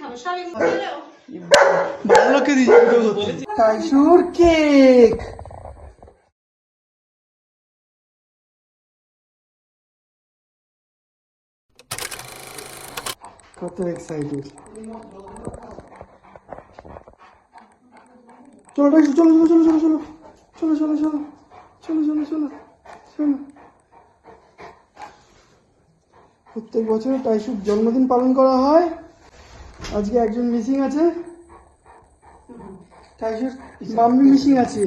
খাবে সব এগুলো খেলেও ভালো লোককে দিয়েছি টাইসুর কেক কত এক্সাইটেড চলো চলো চলো চলো চলো চলো চলো চলো চলো চলো চলো চলো চলো প্রত্যেক বছর টাইসুর জন্মদিন পালন করা হয়। আজকে একজন মিসিং আছে। টাইসুর মাম্মি মিসিং আছে।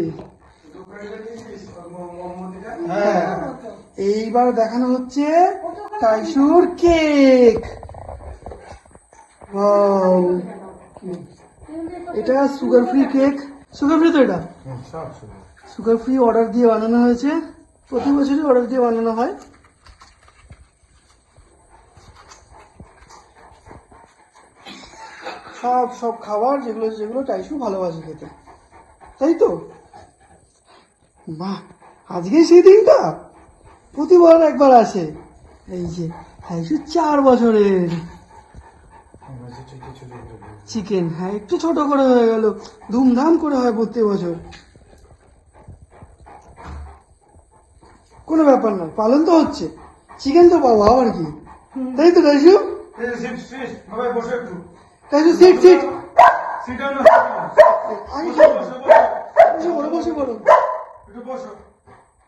হ্যাঁ এইবার দেখানো হচ্ছে টাইসুর কেক। এটা sugar free cake. Sugar free তো এটা? সুগার ফ্রি অর্ডার দিয়ে বানানো হয়েছে। প্রতি বছরই অর্ডার দিয়ে বানানো হয়। সব সব খাবার যেগুলো যেগুলো টাইসু ভালোবাসে খেতে। তাই তো? বাহ আজকে সেই দিনটা? প্রতিবার একবার আসে। এই যে টাইসু চার বছরের চিকেন হ্যাঁ একটু ছোট করে হয়ে গেল ধুমধাম করে হয় প্রত্যেক বছর। কোনো ব্যাপার নয় পালন তো হচ্ছে। চিকেন তো পাবো আবার কি? তাই তো টাইসু টাইসু সিট সিট আগে বসে পড়ো বসে। পড়ো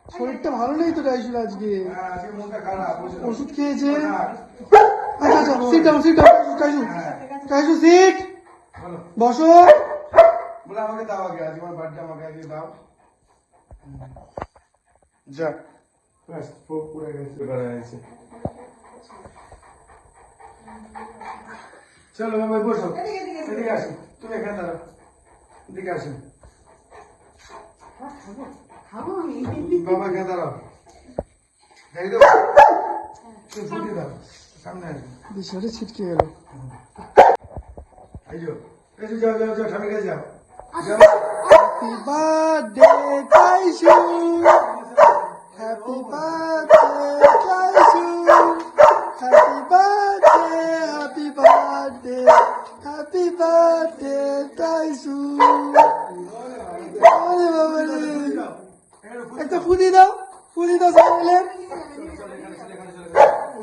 শরীরটা ভালো নেই তো আজকে। ওষুধ খেয়েছে। আচ্ছা আচ্ছা sit down sit down Taisu Taisu sit বসো। বলে আমাকে দাও আগে আজ আমার বার্থডে আমাকে আগে দাও। যা। ব্যাস পুরো গেছে। বেড়ে গেছে চলো বাবা বসো। এদিকে আসো। তুমি এখানে দাঁড়াও। এদিকে আসো। বাবা এখানে দাঁড়াও। দাও দাও। সামনে আসো বিষয়টা ছিটকে গেল। এই যো যাও যাও যাও যাও। যাও। হ্যাপি বার্থডে টাইসু একটা ফুদি দাও ফুদি দাও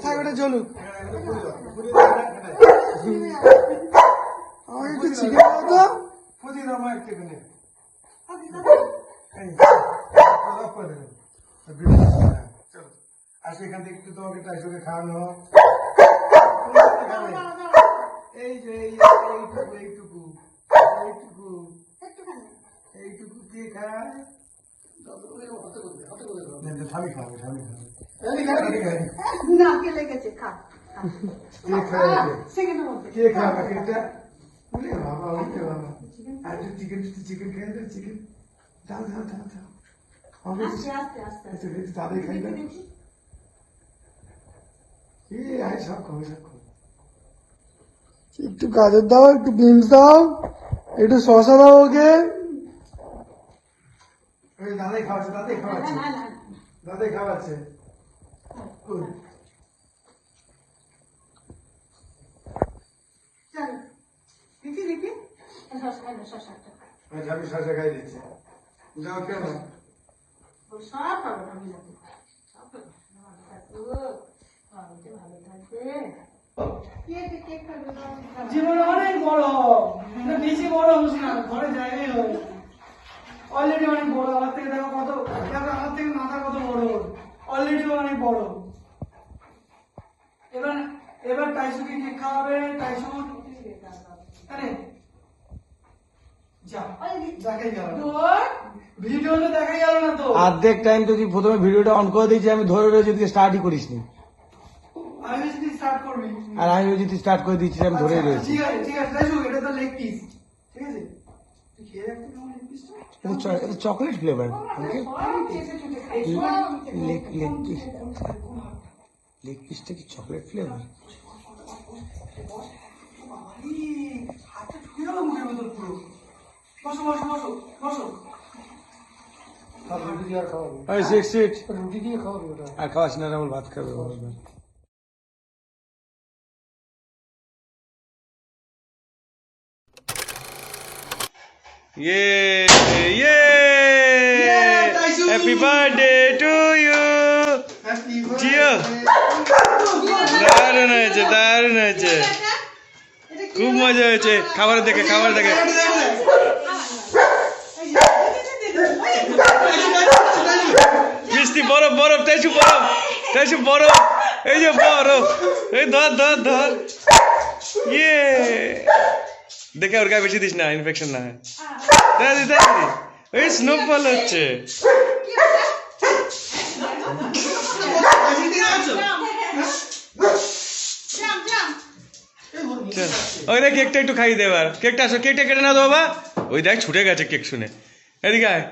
থাক ওটা জ্বলুক। আমাকে একটু চিকেন দাও ফুটি দাও মা একটু এইটুকু এইটুকু। এইটুকু কে খায়? একটু গাজর দাও একটু বিনস দাও একটু শসা দাও ওকে দাদাই খাওয়াচ্ছে দাদাই খাওয়াচ্ছে। দাদাই খাওয়াচ্ছে। শশা খাই দিচ্ছে। যাও কেন? সব পাবো আমি সব ভালো থাকব। জীবন অনেক বড়। এটা বেশি বড় হোস না ঘরে জায়গায় হয় অলরেডি অনেক বড় হবে টাই সমান আরে অর্ধেক টাইম প্রথমে ভিডিওটা অন করে দিয়েছি আমি ধরে রয়েছি স্টার্টই আর আমি যদি স্টার্ট করে দিয়েছি আমি রয়েছি। Chocolate flavour leg leg piece leg পিসটা কি চকলেট ফ্লেভার হাতটা ঢুকে গেল মুখের ভেতর পুরো বসো বসো বসো বসো রুটি দিয়ে খাওয়াবো আর খাওয়াস না রাহুল ভাত খাবে Yeah, yeah! yeah Happy birthday! দারুণ হয়েছে দারুণ হয়েছে। খুব মজা হয়েছে। খাবার দেখে খাবার দেখে। মিষ্টি, বরফ বরফ টাইসু বরফ টাইসু বরফ। এই যে বরফ, এই ধর ধর ধর। ইয়ে। দেখে ওর গায়ে বেশি দিস না ইনফেকশন না হয়। দাদি দাদি ওই স্নোফল হচ্ছে চল, ওই দেখ, কেকটা একটু খাইয়ে দে এবার। কেকটা আসো, কেকটা কেটে না তো বাবা। ওই দেখ, ছুটে গেছে কেক শুনে। এদিকে আয়।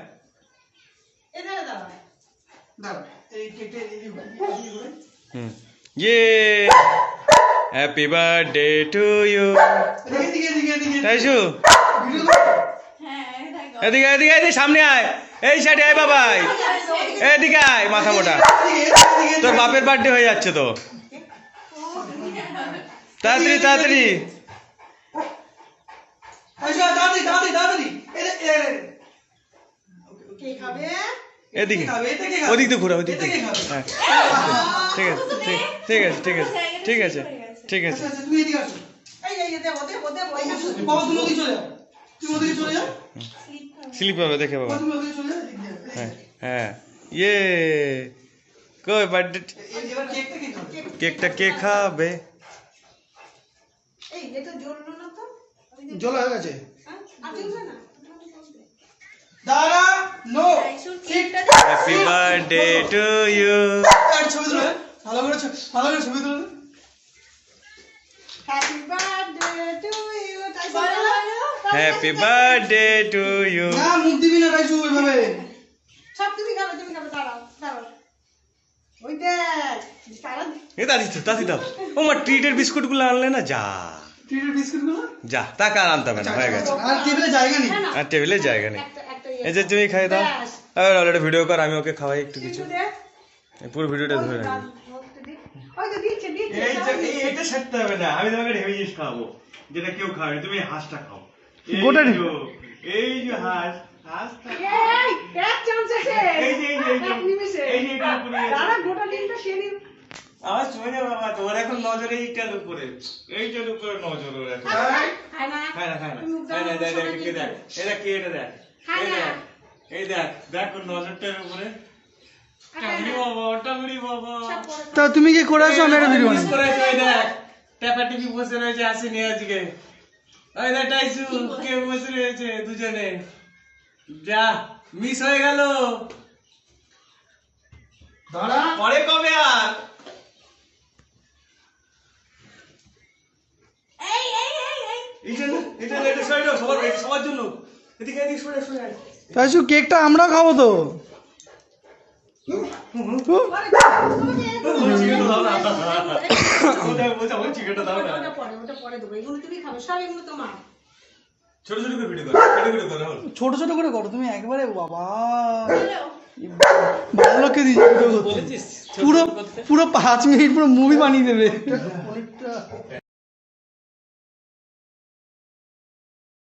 হুম। ইয়ে happy birthday to you. Taishu এদিকে এদিকে এদিকে, সামনে আয়। এই সাইডে আয় বাবাই। এদিকে আয়, মাথা মোটা। তোর বাপের বার্থডে হয়ে যাচ্ছে তো। তাড়াতাড়ি তাড়াতাড়ি আচ্ছা, তাড়াতাড়ি, তাড়াতাড়ি, তাড়াতাড়ি। এ- এ- কে খাবে এদিকে কে খাবে? এতে কে খাবে? ওদিক তো ঘুরা ওদিক এতে থেকে কে খাবে? হ্যাঁ ঠিক আছে ঠিক ঠিক আছে ঠিক আছে ঠিক আছে ঠিক আছে আচ্ছা, আচ্ছা, তুমি এদিকে আসো। এই এই দেবো দেবো দেবো এই আসো। বাবা, তুমি ওদিকে চলে যাও। তুমি ওদিকে চলে যাও। স্লিপ হবে দেখে বাবা বাবা, তুমি ওদিকে চলে যাও, এদিকে যাও, এদিকে হ্যাঁ যাও। হ্যাঁ ইয়ে কই বার্থডে এ- এবার কেকটা কে খাবে? এটা জ্বললো না তো? জল হয়ে গেছে। হ্যাঁ? আর জ্বলবে না? দাঁড়া no happy birthday to you আর ছবি তুলে ভালো করে ছ- ভালো করে ছবি তুলে হ্যাপি বার্থডে টু ইউ তাই হ্যাপি বার্থডে টু ইউ না মুখ দিবি না রাইসু ওইভাবে সব তুমি খাবে তুমি খাবে দাঁড়াও দাঁড়াও। ওই দেখ তারা এ দাদি তো দাদি দাও। ও মা ট্রিটের বিস্কুটগুলো আনলে না যা। যা টাকা আর আনতে হবে না হয়ে গেছে। আর টেবিলে জায়গা নেই? আর টেবিলে জায়গা নেই। একটা ইয়ে এই যে তুমি খাই দাও। ব্যাস। অলরেডি ভিডিও কর আমি ওকে খাওয়াই একটু কিছু। পুরো ভিডিওটা ধরে তো তো দিচ্ছে এই যে এই এটা ছাড়তে হবে না। আমি তোমাকে ঢেবে জিনিস খাওয়াবো যেটা কেউ খাবে তুমি হাঁসটা খাও। এই গোটা যে, এই যে হাঁস হাঁসটা এই, এক চামচ আছে। এই যে, এই যে, এই যে, গোটা ডিমটা খেয়ে আমার শোনে বাবা তোমার এখন নজর এইটার উপরে। এইটার উপরে নজর ওর এখন। খায় না। খায় না খায় না? খায় না দেখ দেখ কে দেখ এটা কে এটা দেখ? এই না। দেখ এই দেখ দেখ ওর নজরটার উপরে। তা তুমি কি করে আছো? আমি একটা ভিডিও করেছে ওই দেখ ট্যাপা টিপি বসে রয়েছে আসেনি আজকে। ওই দেখ টাইসু কে বসে রয়েছে দুজনে? যা মিস হয়ে গেল। দাঁড়া। পরে কবে আর এই, এই, এই, এই। এই জন্য এটা এটা সবার এটা সবার জন্য এদিকে এদিকে সরে সরে আয়। কেকটা খাব তো আমার চিকেনটা দাও না ওটা পরে, ওটা পরে দেবো। এগুলো তুমি খাবে, সব এগুলো তোমার। ছোট ছোট করে ভিডিও করো ভিডিও করে করো রাহুল। ছোট ছোট করে করো তুমি একবারে বাবা ভালো লোককে দিয়েছে পুরো পুরো পাঁচ মিনিট পুরো মুভি বানিয়ে দেবে